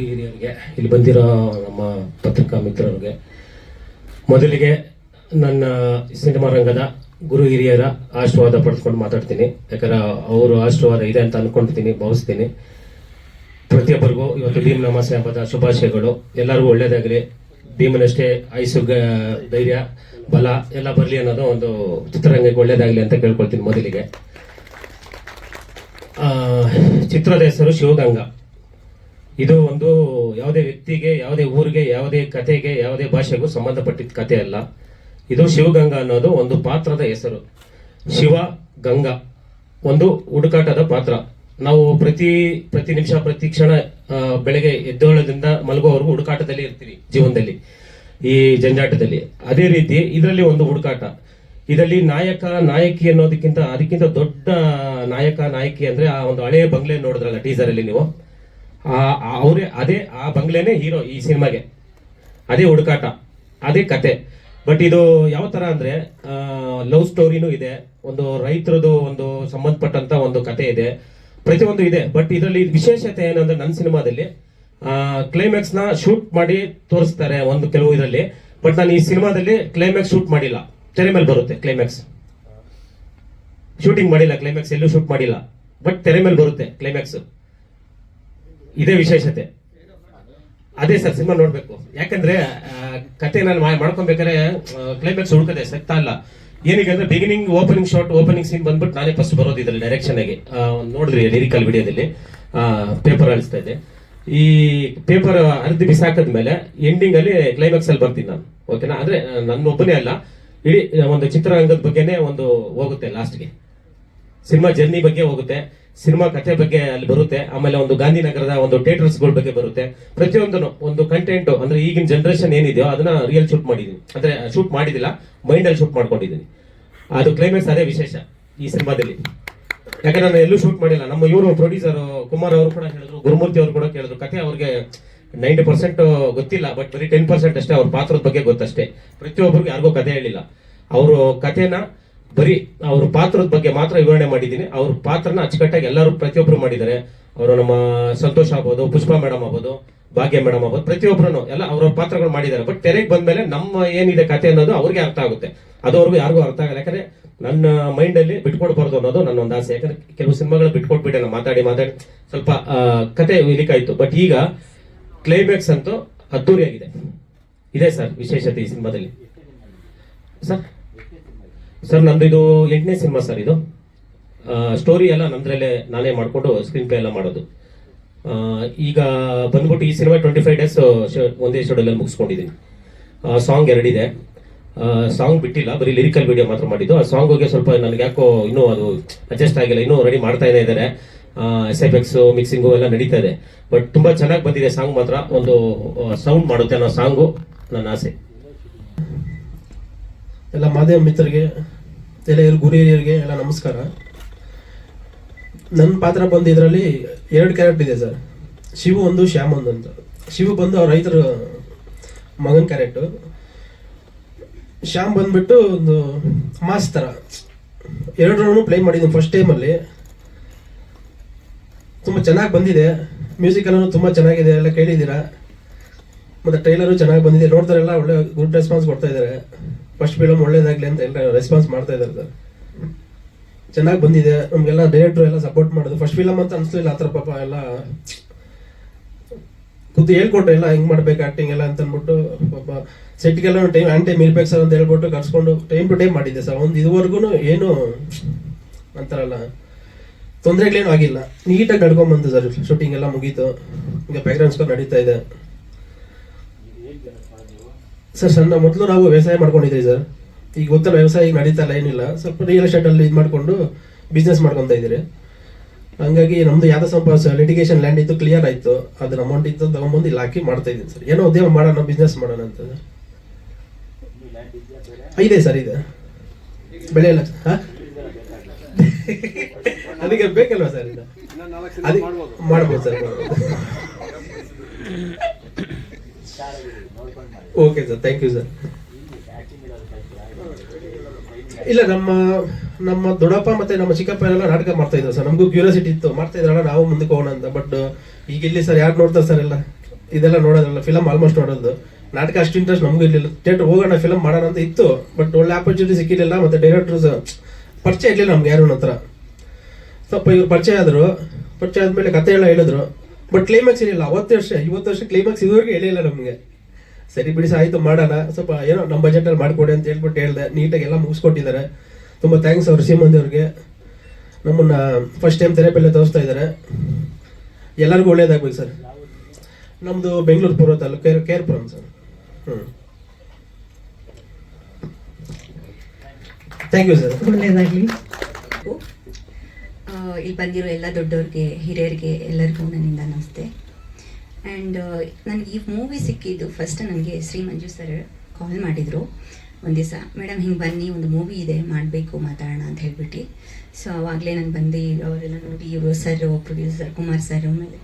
ಹಿರಿಯರಿಗೆ, ಇಲ್ಲಿ ಬಂದಿರೋ ನಮ್ಮ ಪತ್ರಿಕಾ ಮಿತ್ರರಿಗೆ, ಮೊದಲಿಗೆ ನನ್ನ ಸಿನಿಮಾ ರಂಗದ ಗುರು ಹಿರಿಯರ ಆಶೀರ್ವಾದ ಪಡೆದುಕೊಂಡು ಮಾತಾಡ್ತೀನಿ. ಯಾಕಂದ್ರೆ ಅವರು ಆಶೀರ್ವಾದ ಇದೆ ಅಂತ ಅನ್ಕೊಂಡಿದ್ದೀನಿ, ಭಾವಿಸ್ತೀನಿ. ಪ್ರತಿಯೊಬ್ಬರಿಗೂ ಇವತ್ತು ಭೀಮ್ ನಮಾಸೆ ಹಬ್ಬದ ಶುಭಾಶಯಗಳು. ಎಲ್ಲರಿಗೂ ಒಳ್ಳೇದಾಗಲಿ ಭೀಮನಷ್ಟೇ ಆಯುಸು ಧೈರ್ಯ, ಬಲ ಎಲ್ಲ ಬರಲಿ ಅನ್ನೋದು ಒಂದು ಚಿತ್ರರಂಗಕ್ಕೆ ಒಳ್ಳೇದಾಗಲಿ ಅಂತ ಕೇಳ್ಕೊಳ್ತೀನಿ ಮೊದಲಿಗೆ. ಚಿತ್ರದ ಹೆಸರು ಶಿವಗಂಗಾ. ಇದು ಒಂದು ಯಾವುದೇ ವ್ಯಕ್ತಿಗೆ, ಯಾವುದೇ ಊರಿಗೆ, ಯಾವುದೇ ಕತೆಗೆ ಯಾವುದೇ ಭಾಷೆಗೂ ಸಂಬಂಧಪಟ್ಟಿದ್ದ ಕತೆ ಅಲ್ಲ. ಇದು ಶಿವಗಂಗಾ ಅನ್ನೋದು ಒಂದು ಪಾತ್ರದ ಹೆಸರು. ಶಿವ, ಗಂಗಾ, ಒಂದು ಹುಡುಕಾಟದ ಪಾತ್ರ. ನಾವು ಪ್ರತಿ ಪ್ರತಿ ನಿಮಿಷ, ಪ್ರತಿ ಕ್ಷಣ ಬೆಳಗ್ಗೆ ಎದ್ದೋಳದಿಂದ ಮಲಗುವವರೆಗೂ ಹುಡುಕಾಟದಲ್ಲಿ ಇರ್ತೀವಿ ಜೀವನದಲ್ಲಿ, ಈ ಜಂಜಾಟದಲ್ಲಿ. ಅದೇ ರೀತಿ ಇದರಲ್ಲಿ ಒಂದು ಹುಡುಕಾಟ. ಇದರಲ್ಲಿ ನಾಯಕ, ನಾಯಕಿ ಅನ್ನೋದಕ್ಕಿಂತ, ಅದಕ್ಕಿಂತ ದೊಡ್ಡ ನಾಯಕ, ನಾಯಕಿ ಅಂದ್ರೆ ಆ ಒಂದು ಹಳೆಯ ಬಂಗ್ಲೆ ನೋಡಿದ್ರಲ್ಲ ಟೀಸರ್ ಅಲ್ಲಿ ನೀವು? ಅವರೇ, ಅದೇ ಆ ಬಂಗ್ಲೆನೇ ಹೀರೋ ಈ ಸಿನಿಮಾಗೆ. ಅದೇ ಹುಡುಕಾಟ, ಅದೇ ಕತೆ. ಬಟ್ ಇದು ಯಾವ ಥರ ಅಂದರೆ ಲವ್ ಸ್ಟೋರಿನೂ ಇದೆ, ಒಂದು ರೈತರದು ಒಂದು ಸಂಬಂಧಪಟ್ಟಂತ ಒಂದು ಕತೆ ಇದೆ, ಪ್ರತಿಯೊಂದು ಇದೆ. ಬಟ್ ಇದರಲ್ಲಿ ವಿಶೇಷತೆ ಏನಂದ್ರೆ ನನ್ನ ಸಿನಿಮಾದಲ್ಲಿ ಕ್ಲೈಮ್ಯಾಕ್ಸ್ನ ಶೂಟ್ ಮಾಡಿ ತೋರಿಸ್ತಾರೆ ಒಂದು ಕೆಲವು ಇದರಲ್ಲಿ. ಬಟ್ ನಾನು ಈ ಸಿನಿಮಾದಲ್ಲಿ ಕ್ಲೈಮ್ಯಾಕ್ಸ್ ಶೂಟ್ ಮಾಡಿಲ್ಲ. ತೆರೆ ಮೇಲೆ ಬರುತ್ತೆ ಕ್ಲೈಮ್ಯಾಕ್ಸ್ ಶೂಟಿಂಗ್ ಮಾಡಿಲ್ಲ ಕ್ಲೈಮ್ಯಾಕ್ಸ್ ಎಲ್ಲೂ ಶೂಟ್ ಮಾಡಿಲ್ಲ. ಬಟ್ ತೆರೆ ಮೇಲೆ ಬರುತ್ತೆ ಕ್ಲೈಮ್ಯಾಕ್ಸ್ ಇದೇ ವಿಶೇಷತೆ. ಅದೇ ಸರ್, ಸಿನಿಮಾ ನೋಡ್ಬೇಕು. ಯಾಕಂದ್ರೆ ಕತೆ ನಾನು ಮಾಡ್ಕೊಬೇಕಾದ್ರೆ ಕ್ಲೈಮ್ಯಾಕ್ಸ್ ಹುಡುಕದೆ ಸಕ್ತಾ ಅಲ್ಲ. ಏನಿಗೆ ಅಂದ್ರೆ beginning opening shot opening scene ಬಂದ್ಬಿಟ್ಟು ನಾನೇ ಫಸ್ಟ್ ಬರೋದು ಇದ್ರಲ್ಲಿ ಡೈರೆಕ್ಷನ್ ಆಗಿ. ನೋಡಿದ್ರಿ ಲಿರಿಕಲ್ ವಿಡಿಯೋದಲ್ಲಿ. ಪೇಪರ್ ಅಳಿಸ್ತಾ ಇದೆ ಈ ಪೇಪರ್ ಅರ್ಧ ಬಿಸಾಕದ ಮೇಲೆ ಎಂಡಿಂಗ್ ಅಲ್ಲಿ ಕ್ಲೈಮ್ಯಾಕ್ಸ್ ಅಲ್ಲಿ ಬರ್ತೀನಿ ನಾನು. ಓಕೆನಾ ಅಂದ್ರೆ ನನ್ನ ಒಬ್ಬನೇ ಅಲ್ಲ. ಇಡೀ ಒಂದು ಚಿತ್ರರಂಗದ ಬಗ್ಗೆನೇ ಒಂದು ಹೋಗುತ್ತೆ ಲಾಸ್ಟ್ಗೆ ಸಿನಿಮಾ ಜರ್ನಿ ಬಗ್ಗೆ ಹೋಗುತ್ತೆ. ಸಿನಿಮಾ ಕಥೆ ಬಗ್ಗೆ ಅಲ್ಲಿ ಬರುತ್ತೆ. ಆಮೇಲೆ ಒಂದು ಗಾಂಧಿನಗರದ ಒಂದು ಥಿಯೇಟರ್ಸ್ಗಳ ಬಗ್ಗೆ ಬರುತ್ತೆ. ಪ್ರತಿಯೊಂದನ್ನು ಒಂದು ಕಂಟೆಂಟ್ ಅಂದ್ರೆ ಈಗಿನ ಜನರೇಷನ್ ಏನಿದೆಯೋ ಅದನ್ನ ರಿಯಲ್ ಶೂಟ್ ಮಾಡಿದೀನಿ. ಅಂದ್ರೆ ಶೂಟ್ ಮಾಡಿದಿಲ್ಲ ಮೈಂಡ್ ಅಲ್ಲಿ ಶೂಟ್ ಮಾಡ್ಕೊಂಡಿದ್ದೀನಿ ಅದು ಕ್ಲೈಮ್ಯಾಕ್ಸ್ ಅದೇ ವಿಶೇಷ ಈ ಸಿನಿಮಾದಲ್ಲಿ. ಯಾಕಂದ್ರೆ ನಾನು ಎಲ್ಲೂ ಶೂಟ್ ಮಾಡಿಲ್ಲ. ನಮ್ಮ ಇವರು ಪ್ರೊಡ್ಯೂಸರ್ ಕುಮಾರ್ ಅವರು ಕೂಡ ಹೇಳಿದ್ರು, ಗುರುಮೂರ್ತಿ ಅವರು ಕೂಡ ಕೇಳಿದ್ರು. ಕತೆ ಅವ್ರಿಗೆ ನೈಂಟಿ ಪರ್ಸೆಂಟ್ ಗೊತ್ತಿಲ್ಲ ಬಟ್ ಬರೀ ಟೆನ್ ಪರ್ಸೆಂಟ್ ಅಷ್ಟೇ ಅವ್ರ ಪಾತ್ರದ ಬಗ್ಗೆ ಗೊತ್ತಷ್ಟೇ. ಪ್ರತಿಯೊಬ್ಬರಿಗೂ ಯಾರಿಗೂ ಕತೆ ಹೇಳಿಲ್ಲ. ಅವರು ಕಥೆನ ಬರೀ ಅವ್ರ ಪಾತ್ರದ ಬಗ್ಗೆ ಮಾತ್ರ ವಿವರಣೆ ಮಾಡಿದ್ದೀನಿ. ಅವ್ರ ಪಾತ್ರನ ಅಚ್ಚುಕಟ್ಟಾಗಿ ಎಲ್ಲರೂ ಪ್ರತಿಯೊಬ್ಬರು ಮಾಡಿದ್ದಾರೆ. ಅವರು ನಮ್ಮ ಸಂತೋಷ್ ಆಗ್ಬೋದು, ಪುಷ್ಪಾ ಮೇಡಮ್ ಆಗ್ಬೋದು, ಭಾಗ್ಯ ಮೇಡಮ್ ಆಗ್ಬೋದು ಪ್ರತಿಯೊಬ್ಬರೂ ಎಲ್ಲ ಅವ್ರ ಪಾತ್ರಗಳು ಮಾಡಿದ್ದಾರೆ. ಬಟ್ ತೆರೆಗೆ ಬಂದ್ಮೇಲೆ ನಮ್ಮ ಏನಿದೆ ಕತೆ ಅನ್ನೋದು ಅವ್ರಿಗೆ ಅರ್ಥ ಆಗುತ್ತೆ. ಅದುವರೆಗೂ ಯಾರಿಗೂ ಅರ್ಥ ಆಗಲ್ಲ. ಯಾಕಂದ್ರೆ ನನ್ನ ಮೈಂಡ್ ಅಲ್ಲಿ ಬಿಟ್ಕೊಡ್ಬಾರ್ದು ಅನ್ನೋದು ನನ್ನ ಒಂದು ಆಸೆ. ಯಾಕಂದ್ರೆ ಕೆಲವು ಸಿನಿಮಾಗಳು ಬಿಟ್ಕೊಟ್ಬಿಟ್ಟೆ ನಾನು ಮಾತಾಡಿ ಮಾತಾಡಿ ಸ್ವಲ್ಪ ಕತೆ ಇಲಿಕಾಯ್ತು ಬಟ್ ಈಗ ಕ್ಲೈಮ್ಯಾಕ್ಸ್ ಅಂತೂ ಅದ್ದೂರಿಯಾಗಿದೆ. ಇದೆ ಸರ್ ವಿಶೇಷತೆ ಈ ಸಿನಿಮಾದಲ್ಲಿ. ಸರ್? ಸರ್ ನಮ್ದು ಇದು ಎಂಟನೇ ಸಿನಿಮಾ ಸರ್ ಇದು. ಸ್ಟೋರಿ ಎಲ್ಲ ನಂದ್ರಲ್ಲೇ ನಾನೇ ಮಾಡಿಕೊಂಡು ಸ್ಕ್ರೀನ್ ಪ್ಲೇ ಎಲ್ಲ ಮಾಡೋದು. ಈಗ ಬಂದ್ಬಿಟ್ಟು ಈ ಸಿನಿಮಾ ಟ್ವೆಂಟಿ ಫೈವ್ ಡೇಸ್ ಒಂದೇ ಶೆಡ್ಯೂಲಲ್ಲಿ ಮುಗಿಸ್ಕೊಂಡಿದ್ದೀನಿ ಸಾಂಗ್ ಎರಡಿದೆ ಸಾಂಗ್ ಬಿಟ್ಟಿಲ್ಲ, ಬರೀ ಲಿರಿಕಲ್ ವಿಡಿಯೋ ಮಾತ್ರ ಮಾಡಿದ್ದು. ಆ ಸಾಂಗ್ಗೆ ಸ್ವಲ್ಪ ನನಗೆ ಯಾಕೋ ಇನ್ನೂ ಅದು ಅಡ್ಜಸ್ಟ್ ಆಗಿಲ್ಲ, ಇನ್ನೂ ರೆಡಿ ಮಾಡ್ತಾ ಇದ್ದಾರೆ. ಎಸ್ ಎಫ್ ಎಕ್ಸ್ ಮಿಕ್ಸಿಂಗು ಎಲ್ಲ ನಡೀತಾ ಇದೆ. ಬಟ್ ತುಂಬಾ ಚೆನ್ನಾಗಿ ಬಂದಿದೆ ಸಾಂಗ್ ಮಾತ್ರ. ಒಂದು ಸೌಂಡ್ ಮಾಡುತ್ತೆ ಅನ್ನೋ ಸಾಂಗು ನನ್ನ ಆಸೆ. ಎಲ್ಲ ಮಾಧ್ಯಮ ಮಿತ್ರರಿಗೆ ಎಲ್ಲ ಗುರು ಹಿರಿಯರಿಗೆ ಎಲ್ಲ ನಮಸ್ಕಾರ. ನನ್ನ ಪಾತ್ರ ಬಂದು ಇದರಲ್ಲಿ ಎರಡು ಕ್ಯಾರೆಕ್ಟ್ ಇದೆ ಸರ್. ಶಿವು ಒಂದು, ಶ್ಯಾಮ್ ಒಂದು ಅಂತ. ಶಿವು ಬಂದು ಅವ್ರ ರೈತರ, ಮಗನ ಕ್ಯಾರೆಕ್ಟು ಶ್ಯಾಮ್ ಬಂದ್ಬಿಟ್ಟು ಒಂದು ಮಾಸ್ ಥರ ಎರಡರೂ ಪ್ಲೇ ಮಾಡಿದ್ದೀನಿ ಫಸ್ಟ್ ಟೈಮಲ್ಲಿ ತುಂಬ ಚೆನ್ನಾಗಿ ಬಂದಿದೆ. ಮ್ಯೂಸಿಕ್ ಎಲ್ಲ ತುಂಬ ಚೆನ್ನಾಗಿದೆ, ಎಲ್ಲ ಕೇಳಿದ್ದೀರಾ? ಮತ್ತು ಟ್ರೈಲರು ಚೆನ್ನಾಗಿ ಬಂದಿದೆ. ನೋಡ್ತಾರೆಲ್ಲ ಒಳ್ಳೆ ಗುಡ್ ರೆಸ್ಪಾನ್ಸ್ ಕೊಡ್ತಾ ಇದ್ದಾರೆ. ಫಸ್ಟ್ ಫಿಲಮ್ ಒಳ್ಳೇದಾಗ್ಲಿ ಅಂತ ಎಲ್ಲ ರೆಸ್ಪಾನ್ಸ್ ಮಾಡ್ತಾ ಇದ್ದಾರೆ ಸರ್. ಚೆನ್ನಾಗಿ ಬಂದಿದೆ. ನಮಗೆಲ್ಲ ಡೈರೆಕ್ಟ್ರು ಎಲ್ಲ ಸಪೋರ್ಟ್ ಮಾಡೋದು ಫಸ್ಟ್ ಫಿಲಮ್ ಅಂತ ಅನಿಸ್ಲಿಲ್ಲ, ಆ ಥರ ಪಾಪ ಎಲ್ಲ ಕೂತು ಹೇಳ್ಕೊಟ್ರೆ ಎಲ್ಲ, ಹೆಂಗ್ ಮಾಡ್ಬೇಕು ಆಕ್ಟಿಂಗ್ ಎಲ್ಲ ಅಂತ ಅಂದ್ಬಿಟ್ಟು ಪಾಪ ಸೆಟ್ಗೆಲ್ಲ ಟೈಮ್ ಆ್ಯಂಡ್ ಟೈಮ್ ಇರ್ಬೇಕು ಸರ್ ಅಂತ ಹೇಳ್ಬಿಟ್ಟು ಕರ್ಸ್ಕೊಂಡು ಟೈಮ್ ಟು ಟೈಮ್ ಮಾಡಿದ್ದೆ ಸರ್. ಒಂದು ಇದುವರೆಗೂ ಏನು ಅಂತಾರಲ್ಲ ತೊಂದರೆಗಳೇನು ಆಗಿಲ್ಲ. ನೀಟಾಗಿ ನಡ್ಕೊಂಡ್ಬಂತು ಸರ್ ಶೂಟಿಂಗ್ ಎಲ್ಲ ಮುಗೀತು. ಈಗ ಬ್ಯಾಕ್ಗ್ರೌಂಡ್ ಸ್ಕೋರ್ ನಡೀತಾ ಇದೆ. ಸರ್ ಸಣ್ಣ ಮೊದಲು ನಾವು ವ್ಯವಸಾಯ ಮಾಡ್ಕೊಂಡಿದ್ವಿ ಸರ್. ಈಗ ಗೊತ್ತಲ್ಲ ವ್ಯವಸಾಯ ಈಗ ನಡೀತಾ ಇಲ್ಲ ಏನಿಲ್ಲ. ಸ್ವಲ್ಪ ರಿಯಲ್ ಎಸ್ಟೇಟ್ ಅಲ್ಲಿ ಇದು ಮಾಡಿಕೊಂಡು ಬಿಸ್ನೆಸ್ ಮಾಡ್ಕೊತಾ ಇದ್ದೀರಿ. ಹಂಗಾಗಿ ನಮ್ಮದು ಯಾವುದೋ ಸ್ವಲ್ಪ ಲಿಟಿಗೇಷನ್ ಲ್ಯಾಂಡ್ ಇತ್ತು ಕ್ಲಿಯರ್ ಆಯ್ತು. ಅದ್ರ ಅಮೌಂಟ್ ಇತ್ತು ತಗೊಂಬಂದು ಇಲ್ಲಿ ಹಾಕಿ ಮಾಡ್ತಾ ಇದ್ದೀನಿ ಸರ್. ಏನೋ ಉದ್ಯಮ ಮಾಡೋಣ ಬಿಸ್ನೆಸ್ ಮಾಡೋಣ ಅಂತ. ಇದೆ ಸರ್ ಇದೆ. ಬೆಳೆ ಇಲ್ಲ ಹಾ? ಅದಕ್ಕೆ ಬೇಕಲ್ವಾ ಸರ್ ಮಾಡ್ಬೋದು. Sir okay sir thank you sir ಇಲ್ಲ, ನಮ್ಮ ನಮ್ಮ ದೊಡ್ಡಪ್ಪ ಮತ್ತೆ ನಮ್ಮ ಚಿಕ್ಕಪ್ಪ ಎಲ್ಲ ನಾಟಕ ಮಾಡ್ತಾ ಇದ್ರು ಸರ್ ನಮಗೂ ಕ್ಯೂರಿಯಾಸಿಟಿ ಇತ್ತು. ಮಾಡ್ತಾ ಇದ್ರಲ್ಲ ನಾವು ಮುಂದಕ್ಕೆ ಹೋಗೋಣ ಅಂತ. ಬಟ್ ಈಗ ಇಲ್ಲಿ ಸರ್ ಯಾರು ನೋಡ್ತಾರೆ ಸರ್ ಎಲ್ಲ? ಇದೆಲ್ಲ ನೋಡೋದಲ್ಲ ಫಿಲಮ್ ಆಲ್ಮೋಸ್ಟ್ ನೋಡೋದು. ನಾಟಕ ಅಷ್ಟು ಇಂಟ್ರೆಸ್ಟ್ ನಮಗೂ ಇರಲಿಲ್ಲ. ಥಿಯೇಟರ್ ಹೋಗೋಣ ಫಿಲಮ್ ಮಾಡೋಣ ಅಂತ ಇತ್ತು. ಬಟ್ ಒಳ್ಳೆ ಆಪರ್ಚುನಿಟಿ ಸಿಕ್ಕಿರಲಿಲ್ಲ. ಮತ್ತೆ ಡೈರೆಕ್ಟರ್ಸ್ ಪರಿಚಯ ಇರಲಿಲ್ಲ ನಮ್ಗೆ ಯಾರು ಹತ್ರ ಸ್ವಲ್ಪ ಇವ್ರು ಪರಿಚಯ ಆದರು. ಪರಿಚಯ ಆದಮೇಲೆ ಕತೆ ಎಲ್ಲ ಹೇಳಿದ್ರು. ಬಟ್ ಕ್ಲೈಮ್ಯಾಕ್ಸ್ ಇರಲಿಲ್ಲ ಅವತ್ತು ವರ್ಷ, ಇವತ್ತು ವರ್ಷ ಕ್ಲೈಮ್ಯಾಕ್ಸ್ ಇದುವರೆಗೂ ಹೇಳಿಲ್ಲ ನಮಗೆ. ಸರಿ ಬಿಡಿ ಆಯ್ತು ಮಾಡೋಣ. ಸ್ವಲ್ಪ ಏನೋ ನಮ್ಮ ಬಜೆಟಲ್ಲಿ ಮಾಡಿಕೊಡಿ ಅಂತ ಹೇಳ್ಬಿಟ್ಟು ಹೇಳಿದೆ. ನೀಟಾಗಿ ಎಲ್ಲ ಮುಗಿಸ್ಕೊಟ್ಟಿದ್ದಾರೆ. ತುಂಬ ಥ್ಯಾಂಕ್ಸ್ ಅವ್ರು ಸೀಮಂದಿ ಅವ್ರಿಗೆ. ನಮ್ಮನ್ನ ಫಸ್ಟ್ ಟೈಮ್ ತೆರೆಬೆಲ್ಲ ತೋರಿಸ್ತಾ ಇದ್ದಾರೆ. ಎಲ್ಲರಿಗೂ ಒಳ್ಳೇದಾಗ್ಬೇಕು ಸರ್. ನಮ್ಮದು ಬೆಂಗಳೂರು ಪೂರ್ವ taluk K R K R Puram sir. ಹ್ಞೂ ಥ್ಯಾಂಕ್ ಯು ಸರ್ ಒಳ್ಳೇದಾಗಲಿ. ಆ, ಇಲ್ಲಿ ಬಂದಿರೋ ಎಲ್ಲ ದೊಡ್ಡವ್ರಿಗೆ ಹಿರಿಯರಿಗೆ ಎಲ್ಲರಿಗೂ ನನ್ನಿಂದ ನಮಸ್ತೆ. ಆ್ಯಂಡ್ ನನಗೆ ಈ ಮೂವಿ ಸಿಕ್ಕಿದ್ದು ಫಸ್ಟ್ ನನಗೆ ಶ್ರೀ ಮಂಜು ಸರ್ ಕಾಲ್ ಮಾಡಿದರು. ಒಂದು ದಿವಸ ಮೇಡಮ್ ಹಿಂಗೆ ಬನ್ನಿ, ಒಂದು ಮೂವಿ ಇದೆ, ಮಾಡಬೇಕು, ಮಾತಾಡೋಣ ಅಂತ ಹೇಳ್ಬಿಟ್ಟು. ಸೊ ಆವಾಗಲೇ ನಾನು ಬಂದು ಅವರೆಲ್ಲ ನೋಡಿ, ಇವರು ಸರ್ ಪ್ರೊಡ್ಯೂಸರ್ ಕುಮಾರ್ ಸರ್ ಆಮೇಲೆ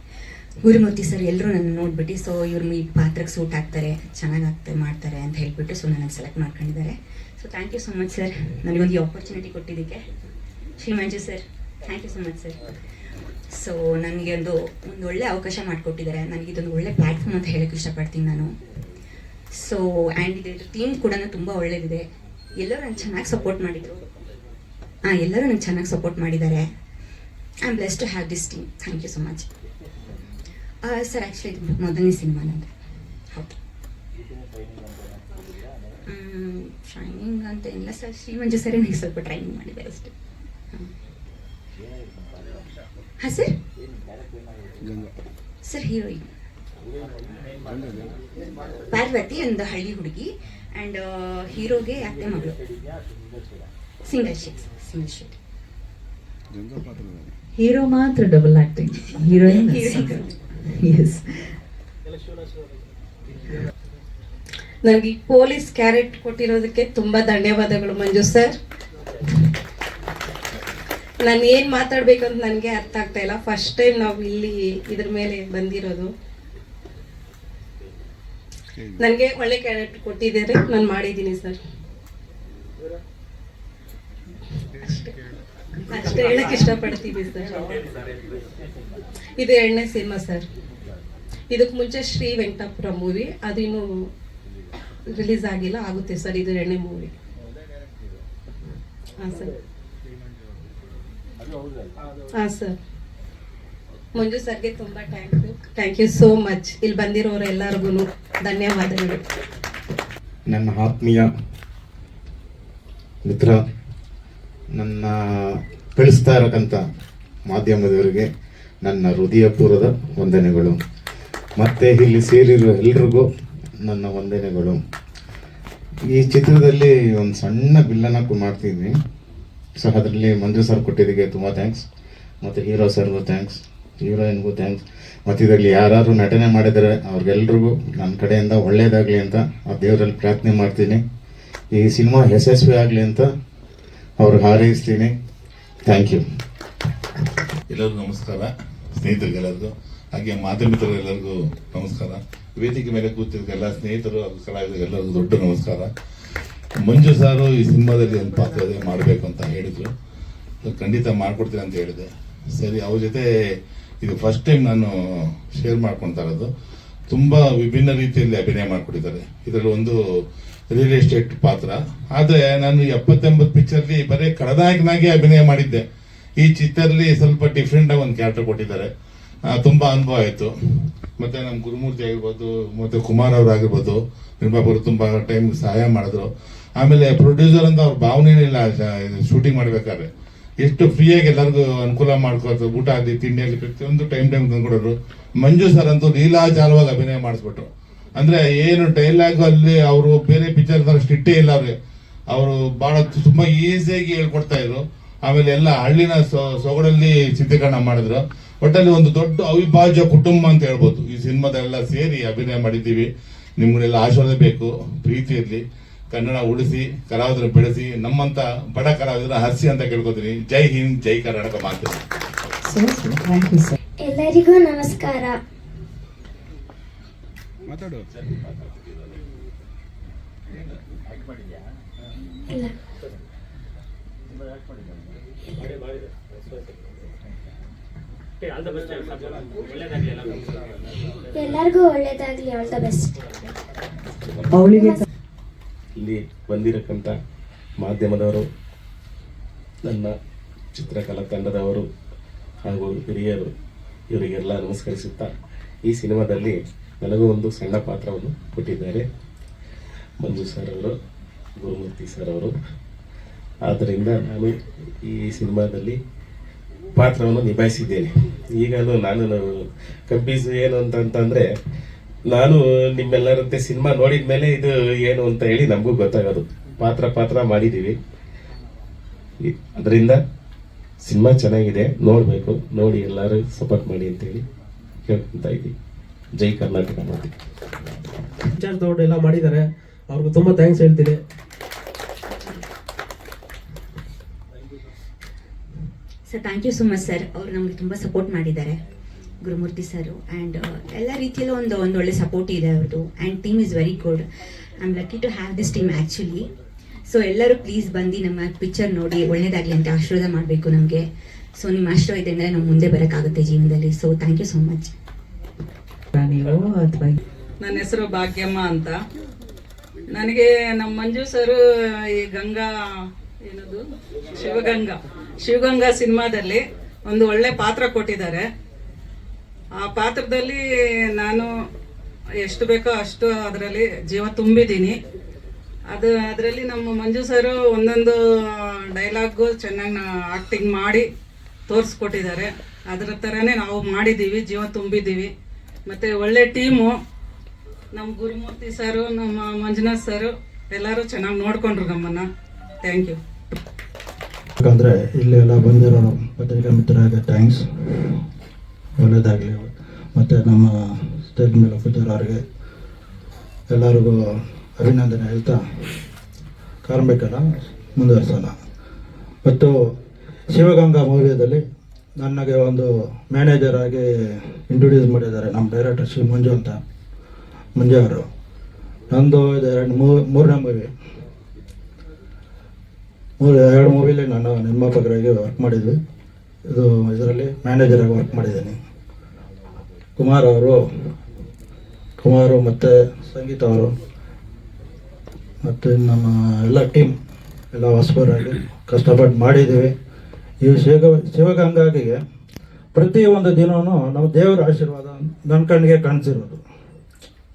ಗುರುಮೂರ್ತಿ ಸರ್ ಎಲ್ಲರೂ ನನ್ನ ನೋಡ್ಬಿಟ್ಟು ಸೊ ಇವ್ರು ಈ ಪಾತ್ರಕ್ಕೆ ಸೂಟ್ ಆಗ್ತಾರೆ ಚೆನ್ನಾಗಿ ಆಗ್ತಾರೆ ಮಾಡ್ತಾರೆ ಅಂತ ಹೇಳ್ಬಿಟ್ಟು ಸೊ ನನಗೆ ಸೆಲೆಕ್ಟ್ ಮಾಡ್ಕೊಂಡಿದ್ದಾರೆ. So thank you so much sir ನನಗೊಂದು ಈ ಆಪರ್ಚುನಿಟಿ ಕೊಟ್ಟಿದ್ದಕ್ಕೆ. Shri Manju sir thank you so much sir so ನನಗೆ ಒಂದು ಒಂದು ಒಳ್ಳೆ ಅವಕಾಶ ಮಾಡಿಕೊಟ್ಟಿದ್ದಾರೆ. ನನಗೆ ಇದೊಂದು ಒಳ್ಳೆ ಪ್ಲ್ಯಾಟ್ಫಾರ್ಮ್ ಅಂತ ಹೇಳಕ್ಕೆ ಇಷ್ಟಪಡ್ತೀನಿ ನಾನು. ಸೊ ಆ್ಯಂಡ್ ಇದ್ರ ಟೀಮ್ ಕೂಡ ತುಂಬ ಒಳ್ಳೆಯದಿದೆ ಎಲ್ಲರೂ ನಂಗೆ ಚೆನ್ನಾಗಿ ಸಪೋರ್ಟ್ ಮಾಡಿದರು. ಹಾಂ, ಎಲ್ಲರೂ ನಂಗೆ ಚೆನ್ನಾಗಿ ಸಪೋರ್ಟ್ ಮಾಡಿದ್ದಾರೆ. I am bless to have this team thank you so much sir actually ಇದು ಮೊದಲನೇ ಸಿನಿಮಾ ನಂದು. ಹೌದು. ಟ್ರೈನಿಂಗ್ ಅಂತ ಇಲ್ಲ ಸರ್ ಶ್ರೀಮಂಜು ಸರಿ ನನಗೆ ಸ್ವಲ್ಪ ಟ್ರೈನಿಂಗ್ ಮಾಡಿದ್ದಾರೆ ಅಷ್ಟೇ. ಹಾಂ ಸರ್ ಸರ್ ಹೀರೋಯಿನ್ ಪಾರ್ವತಿ ಒಂದು ಹಳ್ಳಿ ಹುಡುಗಿ ಆ್ಯಂಡ್ ಹೀರೋಗೆ ಅತ್ತೆ ಮಗಳು. Single sheet single sheet hero ಮಾತ್ರ ಡಬಲ್ ಆಕ್ಟಿಂಗ್ ಹೀರೋಯಿನ್ ಎಸ್ ನನಗೆ ಪೊಲೀಸ್ ಕ್ಯಾರೆಟ್ ಕೊಟ್ಟಿರೋದಕ್ಕೆ ತುಂಬ ಧನ್ಯವಾದಗಳು ಮಂಜು ಸರ್ ನಾನು ಏನು ಮಾತಾಡಬೇಕಂತ ನನಗೆ ಅರ್ಥ ಆಗ್ತಾ ಇಲ್ಲ. ಫಸ್ಟ್ ಟೈಮ್ ನಾವು ಇಲ್ಲಿ ಇದ್ರ ಮೇಲೆ ಬಂದಿರೋದು. ನನಗೆ ಒಳ್ಳೆ ಕ್ಯಾರೆಕ್ಟ್ ಕೊಟ್ಟಿದ್ದಾರೆ. ನಾನು ಮಾಡಿದ್ದೀನಿ ಸರ್ ಅಷ್ಟೇ ಹೇಳಕ್ಕೆ ಹೇಳಕ್ ಇಷ್ಟಪಡ್ತೀನಿ ಸರ್ ಇದು ಎರಡನೇ ಸಿನಿಮಾ ಸರ್ ಇದಕ್ಕೆ ಮುಂಚೆ ಶ್ರೀ ವೆಂಕಟಪುರ ಮೂವಿ ಅದು ಇನ್ನೂ ರಿಲೀಸ್ ಆಗಿಲ್ಲ. ಆಗುತ್ತೆ ಸರ್ ಇದು ಎರಡನೇ ಮೂವಿ ಹಾಂ ಸರ್ ಹಾಂ ಸರ್. ಮಂಜು ಸರ್ಗೆ ತುಂಬ thank you thank you so much ಇಲ್ಲಿ ಬಂದಿರೋರು ಎಲ್ಲರಿಗೂ ಧನ್ಯವಾದಗಳು. ನನ್ನ ಆತ್ಮೀಯ ಮಿತ್ರ ನನ್ನ ಕಳಿಸ್ತಾ ಇರಕ್ಕಂಥ ಮಾಧ್ಯಮದವರಿಗೆ ನನ್ನ ಹೃದಯಪೂರ್ವದ ವಂದನೆಗಳು. ಮತ್ತು ಇಲ್ಲಿ ಸೇರಿರುವ ಎಲ್ರಿಗೂ ನನ್ನ ವಂದನೆಗಳು. ಈ ಚಿತ್ರದಲ್ಲಿ ಒಂದು ಸಣ್ಣ ಬಿಲ್ಲನ್ನ ಮಾಡ್ತಿದ್ವಿ. ಸೊ ಅದರಲ್ಲಿ ಮಂಜು ಸರ್ ಕೊಟ್ಟಿದ್ದಕ್ಕೆ ತುಂಬ ಥ್ಯಾಂಕ್ಸ್ ಮತ್ತು ಹೀರೋ ಸರ್ಗೂ ಥ್ಯಾಂಕ್ಸ್ ಹೀರೋಯಿನ್ಗೂ ಥ್ಯಾಂಕ್ಸ್ ಮತ್ತು ಇದರಲ್ಲಿ ಯಾರು ನಟನೆ ಮಾಡಿದರೆ ಅವ್ರಿಗೆಲ್ರಿಗೂ ನನ್ನ ಕಡೆಯಿಂದ ಒಳ್ಳೆಯದಾಗಲಿ ಅಂತ ಆ ದೇವರಲ್ಲಿ ಪ್ರಾರ್ಥನೆ ಮಾಡ್ತೀನಿ. ಈ ಸಿನಿಮಾ ಯಶಸ್ವಿ ಆಗಲಿ ಅಂತ ಅವ್ರಿಗೆ ಹಾರೈಸ್ತೀನಿ. ಥ್ಯಾಂಕ್ ಯು ಎಲ್ಲರಿಗೂ ನಮಸ್ಕಾರ. ಸ್ನೇಹಿತರಿಗೆಲ್ಲರಿಗೂ, ಹಾಗೆ ಮಾಧ್ಯಮಿತರೆಲ್ಲರಿಗೂ ನಮಸ್ಕಾರ. ವೇದಿಕೆ ಮೇಲೆ ಕೂತಿದ್ದ ಎಲ್ಲ ಸ್ನೇಹಿತರು ಹಾಗೂ ಕಲಾವಿದರು ಎಲ್ಲರಿಗೂ ದೊಡ್ಡ ನಮಸ್ಕಾರ. ಮಂಜು ಸಾರು ಈ ಸಿನಿಮಾದಲ್ಲಿ ಒಂದು ಪಾತ್ರ ಇದೆ, ಮಾಡಬೇಕು ಅಂತ ಹೇಳಿದ್ರು. ಖಂಡಿತ ಮಾಡ್ಕೊಡ್ತೀನಿ ಅಂತ ಹೇಳಿದೆ. ಸರಿ, ಅವ್ರ ಜೊತೆ ಇದು ಫಸ್ಟ್ ಟೈಮ್ ನಾನು ಶೇರ್ ಮಾಡ್ಕೊಳ್ತಾ ಇರೋದು. ತುಂಬ ವಿಭಿನ್ನ ರೀತಿಯಲ್ಲಿ ಅಭಿನಯ ಮಾಡಿಕೊಟ್ಟಿದ್ದಾರೆ. ಇದರಲ್ಲಿ ಒಂದು ರಿಯಲ್ ಎಸ್ಟೇಟ್ ಪಾತ್ರ. ಆದರೆ ನಾನು ಎಪ್ಪತ್ತೆಂಬತ್ತು ಪಿಕ್ಚರ್ಲಿ ಬರೀ ಕಡದಾಯಕನಾಗಿ ಅಭಿನಯ ಮಾಡಿದ್ದೆ. ಈ ಚಿತ್ರದಲ್ಲಿ ಸ್ವಲ್ಪ ಡಿಫ್ರೆಂಟಾಗಿ ಒಂದು ಕ್ಯಾರೆಕ್ಟರ್ ಕೊಟ್ಟಿದ್ದಾರೆ. ತುಂಬ ತುಂಬಾ ಅನುಭವ ಆಯ್ತು. ಮತ್ತೆ ನಮ್ಮ ಗುರುಮೂರ್ತಿ ಆಗಿರ್ಬೋದು, ಮತ್ತೆ ಕುಮಾರ್ ಅವರಾಗಿರ್ಬೋದು ನಿರ್ಮಾಪರು ತುಂಬಾ ಟೈಮ್ ಸಹಾಯ ಮಾಡಿದ್ರು. ಆಮೇಲೆ ಪ್ರೊಡ್ಯೂಸರ್ ಅಂತ ಅವ್ರ ಭಾವನೆ ಇಲ್ಲ ಶೂಟಿಂಗ್ ಮಾಡ್ಬೇಕಾದ್ರೆ. ಎಷ್ಟು ಫ್ರೀಯಾಗಿ ಎಲ್ಲರಿಗೂ ಅನುಕೂಲ ಮಾಡ್ಕೊಳ್ತಾರೆ, ಊಟ ಆಗಲಿ ತಿಂಡಿ ಆಗಲಿ ಪ್ರತಿಯೊಂದು ಟೈಮ್ ಟೈಮ್ ತಂದ್ಕೊಡೋರು. ಮಂಜು ಸರ್ ಅಂತೂ ಲೀಲಾಚಾರವಾಗಿ ಅಭಿನಯ ಮಾಡಿಸ್ಬಿಟ್ರು. ಅಂದ್ರೆ ಏನು ಡೈಲಾಗ್ ಅಲ್ಲಿ ಅವರು ಬೇರೆ ಪಿಕ್ಚರ್ ತರ ಸ್ಟಿಟ್ಟೇ ಇಲ್ಲ ಅವ್ರಿಗೆ. ಅವರು ಬಹಳ ತುಂಬಾ ಈಸಿಯಾಗಿ ಹೇಳ್ಕೊಡ್ತಾ ಇದ್ರು. ಆಮೇಲೆ ಎಲ್ಲ ಹಳ್ಳಿನ ಸೊಗಡಲ್ಲಿ ಚಿತ್ರೀಕರಣ ಮಾಡಿದ್ರು. ಒಟ್ಟಲ್ಲಿ ಒಂದು ದೊಡ್ಡ ಅವಿಭಾಜ್ಯ ಕುಟುಂಬ ಅಂತ ಹೇಳ್ಬೋದು. ಈ ಸಿನಿಮಾದೆಲ್ಲ ಸೇರಿ ಅಭಿನಯ ಮಾಡಿದ್ದೀವಿ. ನಿಮ್ಗಳೆಲ್ಲ ಆಶೀರ್ವಾದ ಬೇಕು, ಪ್ರೀತಿ ಇರ್ಲಿ. ಕನ್ನಡ ಉಳಿಸಿ ಕಲಾವಿದರು ಬೆಳೆಸಿ ನಮ್ಮಂತ ಬಡ ಕಲಾವಿದರ ಹಸಿ ಅಂತ ಕೇಳ್ಕೊತೀನಿ. ಜೈ ಹಿಂದ್ ಜೈ ಕರ್ನಾಟಕ ಮಾತು. ಸೊ ಥ್ಯಾಂಕ್ ಯು ಸರ್ ಎಲ್ಲರಿಗೂ ನಮಸ್ಕಾರ. ಇಲ್ಲ. ಎಲ್ಲರಿಗೂ ಒಳ್ಳೇದಾಗ್ಲಿ ಆಲ್ ದ ಬೆಸ್ಟ್ ಅವಳಿಗೆ ಇಲ್ಲಿ ಬಂದಿರಕ್ಕಂಥ ಮಾಧ್ಯಮದವರು, ನನ್ನ ಚಿತ್ರಕಲಾ ತಂಡದವರು ಹಾಗೂ ಹಿರಿಯರು ಇವರಿಗೆಲ್ಲ ನಮಸ್ಕರಿಸುತ್ತಾ, ಈ ಸಿನಿಮಾದಲ್ಲಿ ನನಗೂ ಒಂದು ಸಣ್ಣ ಪಾತ್ರವನ್ನು ಕೊಟ್ಟಿದ್ದಾರೆ. ಮಂಜು ಸರ್ ಅವರು, ಗುರುಮೂರ್ತಿ ಸರ್ ಅವರು. ಆದ್ದರಿಂದ ನಾನು ಈ ಸಿನಿಮಾದಲ್ಲಿ ಪಾತ್ರವನ್ನು ನಿಭಾಯಿಸಿದ್ದೇನೆ. ಈಗಲೂ ನಾನು ಕಂಪೀಸ್ ಏನು ಅಂತ ಅಂತಂದ್ರೆ ನಾನು ನಿಮ್ಮೆಲ್ಲರಂತೆ ಸಿನಿಮಾ ನೋಡಿದ ಮೇಲೆ ಇದು ಏನು ಅಂತ ಹೇಳಿ ನಮಗೂ ಗೊತ್ತಾಗೋದು. ಪಾತ್ರ ಪಾತ್ರ ಮಾಡಿದ್ದೀವಿ ಅದರಿಂದ ಸಿನಿಮಾ ಚೆನ್ನಾಗಿದೆ ನೋಡಬೇಕು. ನೋಡಿ ಎಲ್ಲರೂ ಸಪೋರ್ಟ್ ಮಾಡಿ ಅಂತೇಳಿ ಕೇಳ್ಕೊಂತ ಇದ್ದೀವಿ. ಜೈ ಕರ್ನಾಟಕ ಮಾಡಿ ಇನ್ಚಾರ್ಜ್ ಎಲ್ಲ ಮಾಡಿದ್ದಾರೆ. ಅವ್ರಿಗೂ ತುಂಬ ಥ್ಯಾಂಕ್ಸ್ ಹೇಳ್ತೀನಿ. Sir thank you so much sir ಅವರು ನಮಗೆ ತುಂಬ ಸಪೋರ್ಟ್ ಮಾಡಿದ್ದಾರೆ. ಗುರುಮೂರ್ತಿ ಸರ್. ಆ್ಯಂಡ್ ಎಲ್ಲ ರೀತಿಯಲ್ಲೂ ಒಂದು ಒಂದು ಒಳ್ಳೆ ಸಪೋರ್ಟ್ ಇದೆ ಅವ್ರದ್ದು and team is very good I am lucky to have this team actually so ಎಲ್ಲರೂ ಪ್ಲೀಸ್ ಬಂದು ನಮ್ಮ ಪಿಕ್ಚರ್ ನೋಡಿ ಒಳ್ಳೇದಾಗಲಿ ಅಂತ ಆಶೀರ್ವಾದ ಮಾಡಬೇಕು ನಮಗೆ. ಸೊ ನಿಮ್ಮ ಆಶೀರ್ವಾದ ಇದೆ ಅಂದರೆ ನಾವು ಮುಂದೆ ಬರೋಕ್ಕಾಗುತ್ತೆ ಜೀವನದಲ್ಲಿ. So thank you so much ನೀವು ಅಥವಾ ನನ್ನ ಹೆಸರು ಭಾಗ್ಯಮ್ಮ ಅಂತ. ನನಗೆ ನಮ್ಮ ಮಂಜು ಸರ್ ಈ ಗಂಗಾ ಏನದು? ಶಿವಗಂಗಾ. ಶಿವಗಂಗಾ ಸಿನಿಮಾದಲ್ಲಿ ಒಂದು ಒಳ್ಳೆ ಪಾತ್ರ ಕೊಟ್ಟಿದ್ದಾರೆ. ಆ ಪಾತ್ರದಲ್ಲಿ ನಾನು ಎಷ್ಟು ಬೇಕೋ ಅಷ್ಟು ಅದರಲ್ಲಿ ಜೀವ ತುಂಬಿದ್ದೀನಿ. ಅದು, ಅದರಲ್ಲಿ ನಮ್ಮ ಮಂಜು ಸರು ಒಂದೊಂದು ಡೈಲಾಗು ಚೆನ್ನಾಗಿ ಆಕ್ಟಿಂಗ್ ಮಾಡಿ ತೋರಿಸ್ಕೊಟ್ಟಿದ್ದಾರೆ. ಅದರ ಥರನೇ ನಾವು ಮಾಡಿದ್ದೀವಿ, ಜೀವ ತುಂಬಿದ್ದೀವಿ. ಮತ್ತು ಒಳ್ಳೆ ಟೀಮು ನಮ್ಮ ಗುರುಮೂರ್ತಿ ಸರು, ನಮ್ಮ ಮಂಜುನಾಥ್ ಸರು ಎಲ್ಲರೂ ಚೆನ್ನಾಗಿ ನೋಡ್ಕೊಂಡ್ರು ನಮ್ಮನ್ನ. ಥ್ಯಾಂಕ್ ಯು ಯಾಕಂದರೆ ಇಲ್ಲಿ ಎಲ್ಲ ಬಂದಿರೋ ಪತ್ರಿಕಾ ಮಿತ್ರರಿಗೆ ಥ್ಯಾಂಕ್ಸ್ ಒಳ್ಳೆಯದಾಗಲಿ ಮತ್ತು ನಮ್ಮ ಸ್ಟೇಟ್ ಮೇಲೆ ಆಫೀಸರ್ ಅವರಿಗೆ ಎಲ್ಲರಿಗೂ ಅಭಿನಂದನೆ ಹೇಳ್ತಾ ಕಾರ್ಮಿಕರ ಮುಂದುವರಿಸೋಣ. ಮತ್ತು ಶಿವಗಂಗಾ ಮೌಲ್ಯದಲ್ಲಿ ನನಗೆ ಒಂದು ಮ್ಯಾನೇಜರ್ ಆಗಿ ಇಂಟ್ರೊಡ್ಯೂಸ್ ಮಾಡಿದ್ದಾರೆ ನಮ್ಮ ಡೈರೆಕ್ಟರ್ ಶ್ರೀ ಮಂಜು ಅಂತ ಮಂಜು ಅವರು. ನಂದು ಇದು ಎರಡು ಮೂರು, ಮೂರನೇ ಮೂವಿ ಮೂರು, ಎರಡು ಮೂವಿಲಿ ನಾನು ನಿರ್ಮಾಪಕರಾಗಿ ವರ್ಕ್ ಮಾಡಿದ್ವಿ. ಇದು ಇದರಲ್ಲಿ ಮ್ಯಾನೇಜರಾಗಿ ವರ್ಕ್ ಮಾಡಿದ್ದೀನಿ. ಕುಮಾರ್ ಅವರು, ಕುಮಾರು ಮತ್ತು ಸಂಗೀತ ಅವರು, ಮತ್ತು ನಮ್ಮ ಎಲ್ಲ ಟೀಮ್ ಎಲ್ಲ ಹೊಸಬರಾಗಿ ಕಷ್ಟಪಟ್ಟು ಮಾಡಿದ್ದೀವಿ. ಈ ಶಿವಗ, ಶಿವಗಂಗಾಗಿಗೆ ಪ್ರತಿ ಒಂದು ದಿನವೂ ನಮ್ಮ ದೇವರ ಆಶೀರ್ವಾದ ನನ್ನ ಕಣ್ಣಿಗೆ ಕಾಣಿಸಿರೋದು.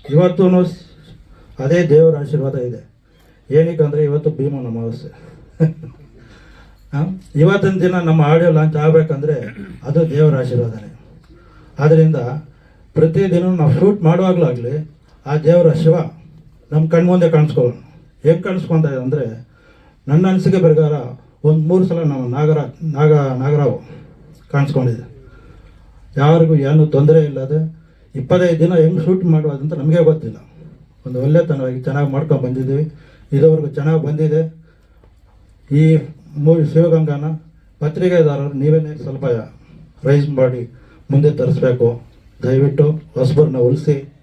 ಇವತ್ತೂ ಅದೇ ದೇವರ ಆಶೀರ್ವಾದ ಇದೆ. ಏನಕ್ಕಂದರೆ ಇವತ್ತು ಭೀಮನ ಅಮಾವಾಸ್ಯೆ ಇವತ್ತಿನ ದಿನ ನಮ್ಮ ಆಡಿಯೋ ಲಾಂಚ್ ಆಗಬೇಕಂದ್ರೆ ಅದು ದೇವರ ಆಶೀರ್ವಾದನೇ. ಆದ್ದರಿಂದ ಪ್ರತಿದಿನ ನಾವು ಶೂಟ್ ಮಾಡುವಾಗಲಾಗಲಿ ಆ ದೇವರ ಶಿವ ನಮ್ಮ ಕಣ್ಮುಂದೆ ಕಾಣಿಸ್ಕೊಳ್ಳೋಣ. ಹೆಂಗೆ ಕಾಣಿಸ್ಕೊತಾ ಇದೆ ಅಂದರೆ ನನ್ನ ಅನಿಸಿಕೆ ಪ್ರಕಾರ ಒಂದು ಮೂರು ಸಲ ನಾವು ನಾಗರ, ನಾಗ, ನಾಗರಾವ್ ಕಾಣಿಸ್ಕೊಂಡಿದೆ. ಯಾರಿಗೂ ಏನೂ ತೊಂದರೆ ಇಲ್ಲದೆ ಇಪ್ಪತ್ತೈದು ದಿನ ಹೆಂಗೆ ಶೂಟ್ ಮಾಡುವುದಂತ ನಮಗೆ ಗೊತ್ತಿಲ್ಲ. ಒಂದು ಒಳ್ಳೆತನವಾಗಿ ಚೆನ್ನಾಗಿ ಮಾಡ್ಕೊಂಡು ಬಂದಿದ್ದೀವಿ. ಇದುವರೆಗೂ ಚೆನ್ನಾಗಿ ಬಂದಿದೆ. ಈ ಮೂವಿ ಶಿವಗಂಗಾನ ಪತ್ರಿಕೆದಾರರು ನೀವೇನೇ ಸ್ವಲ್ಪ ರೈಸ್ ಮಾಡಿ ಮುಂದೆ ತರಿಸ್ಬೇಕು. ದಯವಿಟ್ಟು ಹೊಸಬರನ್ನ ಉಳಿಸಿ.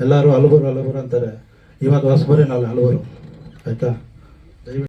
ಎಲ್ಲರೂ ಹಲಬರು ಹಲಬರು ಅಂತಾರೆ. ಇವತ್ತು ಹೊಸಬರೇ ನಾಳೆ ಹಲಬರು ಆಯಿತಾ?